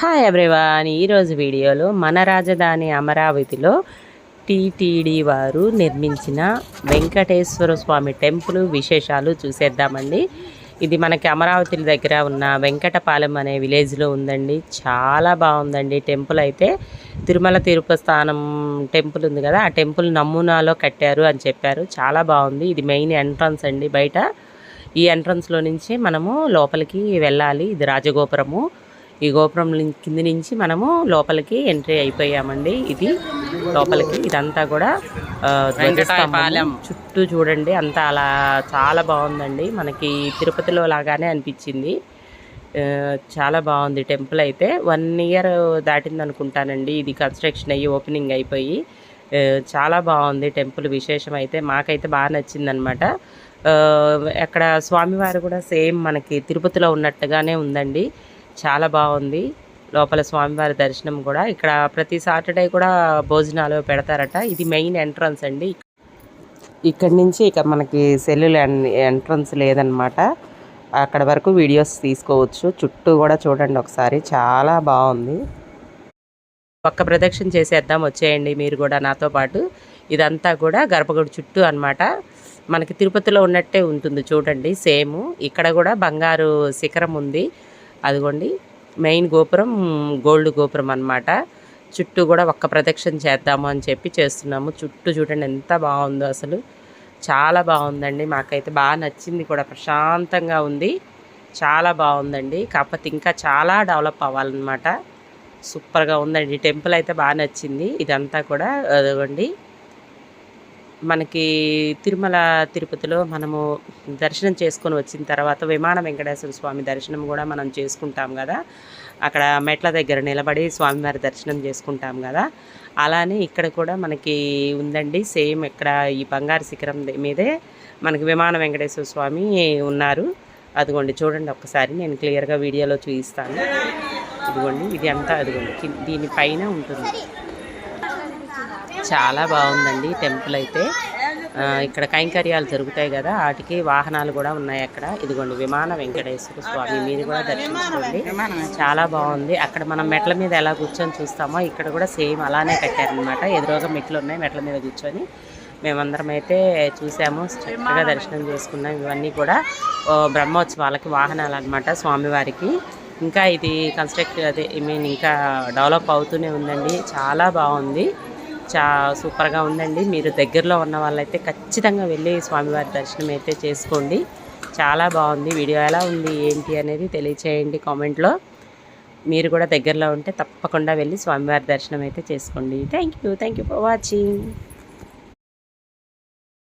Hi everyone ఈరోజు వీడియోలో మన రాజధాని అమరావతిలో టీటీడీ వారు నిర్మించిన వెంకటేశ్వర స్వామి టెంపుల్ విశేషాలు చూసేద్దామండి. ఇది మనకి అమరావతి దగ్గర ఉన్న వెంకటపాలెం అనే విలేజ్లో ఉందండి. చాలా బాగుందండి టెంపుల్ అయితే. తిరుమల తిరుపతి స్థానం టెంపుల్ ఉంది కదా ఆ టెంపుల్ నమూనాలో కట్టారు అని చెప్పారు. చాలా బాగుంది. ఇది మెయిన్ ఎంట్రన్స్ అండి బయట. ఈ ఎంట్రన్స్లో నుంచి మనము లోపలికి వెళ్ళాలి. ఇది రాజగోపురము. ఈ గోపురం కింది నుంచి మనము లోపలికి ఎంట్రీ అయిపోయామండి. ఇది లోపలికి ఇదంతా కూడా. చుట్టూ చూడండి అంతా అలా చాలా బాగుందండి. మనకి తిరుపతిలో లాగానే అనిపించింది. చాలా బాగుంది టెంపుల్ అయితే. వన్ ఇయర్ దాటింది అనుకుంటానండి. ఇది కన్స్ట్రక్షన్ అయ్యి ఓపెనింగ్ అయిపోయి. చాలా బాగుంది టెంపుల్ విశేషం అయితే. మాకైతే బాగా నచ్చిందనమాట. అక్కడ స్వామివారు కూడా సేమ్ మనకి తిరుపతిలో ఉన్నట్టుగానే ఉందండి. చాలా బాగుంది. లోపల స్వామివారి దర్శనం కూడా. ఇక్కడ ప్రతి సాటర్డే కూడా భోజనాలు పెడతారట. ఇది మెయిన్ ఎంట్రన్స్ అండి. ఇక్కడ నుంచి ఇక మనకి సెల్లుల ఎంట్రన్స్ లేదనమాట. అక్కడ వరకు వీడియోస్ తీసుకోవచ్చు. చుట్టూ కూడా చూడండి ఒకసారి. చాలా బాగుంది. ఒక్క ప్రదక్షిణ చేసేద్దాం. వచ్చేయండి మీరు కూడా నాతో పాటు. ఇదంతా కూడా గర్భగుడి చుట్టూ అన్నమాట. మనకి తిరుపతిలో ఉన్నట్టే ఉంటుంది చూడండి. సేమ్. ఇక్కడ కూడా బంగారు శిఖరం ఉంది. అదిగోండి మెయిన్ గోపురం గోల్డ్ గోపురం అన్నమాట. చుట్టూ కూడా ఒక్క ప్రదక్షిణ చేద్దాము అని చెప్పి చేస్తున్నాము. చుట్టూ చూడండి ఎంత బాగుందో అసలు. చాలా బాగుందండి. మాకైతే బాగా నచ్చింది కూడా. ప్రశాంతంగా ఉంది. చాలా బాగుందండి. కాకపోతే ఇంకా చాలా డెవలప్ అవ్వాలన్నమాట. సూపర్గా ఉందండి. టెంపుల్ అయితే బాగా నచ్చింది. ఇదంతా కూడా అదిగోండి. మనకి తిరుమల తిరుపతిలో మనము దర్శనం చేసుకొని వచ్చిన తర్వాత విమాన వెంకటేశ్వర స్వామి దర్శనం కూడా మనం చేసుకుంటాం కదా. అక్కడ మెట్ల దగ్గర నిలబడి స్వామివారి దర్శనం చేసుకుంటాం కదా. అలానే ఇక్కడ కూడా మనకి ఉందండి సేమ్ ఇక్కడ ఈ బంగారు శిఖరం మీదే మనకి విమాన వెంకటేశ్వర స్వామి ఉన్నారు. అదిగోండి చూడండి ఒకసారి నేను క్లియర్గా వీడియోలో చూపిస్తాను. ఇదిగోండి ఇది అంతా అదిగోండి దీనిపైన ఉంటుంది. చాలా బాగుందండి టెంపుల్ అయితే. ఇక్కడ కైంకర్యాలు జరుగుతాయి కదా వాటికి వాహనాలు కూడా ఉన్నాయి అక్కడ. ఇదిగోండి విమాన వెంకటేశ్వర స్వామి మీరు కూడా దర్శించుకోండి. చాలా బాగుంది. అక్కడ మనం మెట్ల మీద ఎలా కూర్చొని చూస్తామో ఇక్కడ కూడా సేమ్ అలానే కట్టారనమాట ఎదురుగా మెట్లు ఉన్నాయి మెట్ల మీద కూర్చొని. మేమందరం అయితే చూసాము చక్కగా దర్శనం చేసుకున్నాం. ఇవన్నీ కూడా ఓ, బ్రహ్మోత్సవాలకి వాహనాలు అనమాట స్వామివారికి. ఇంకా ఇది కన్స్ట్రక్ట్ అదే ఐ మీన్ ఇంకా డెవలప్ అవుతూనే ఉందండి. చాలా బాగుంది. చా సూపర్గా ఉందండి. మీరు దగ్గరలో ఉన్న వాళ్ళైతే ఖచ్చితంగా వెళ్ళి స్వామివారి దర్శనం అయితే చేసుకోండి. చాలా బాగుంది. వీడియో ఎలా ఉంది ఏంటి అనేది తెలియచేయండి కామెంట్లో. మీరు కూడా దగ్గరలో ఉంటే తప్పకుండా వెళ్ళి స్వామివారి దర్శనం అయితే చేసుకోండి. Thank you thank you for watching.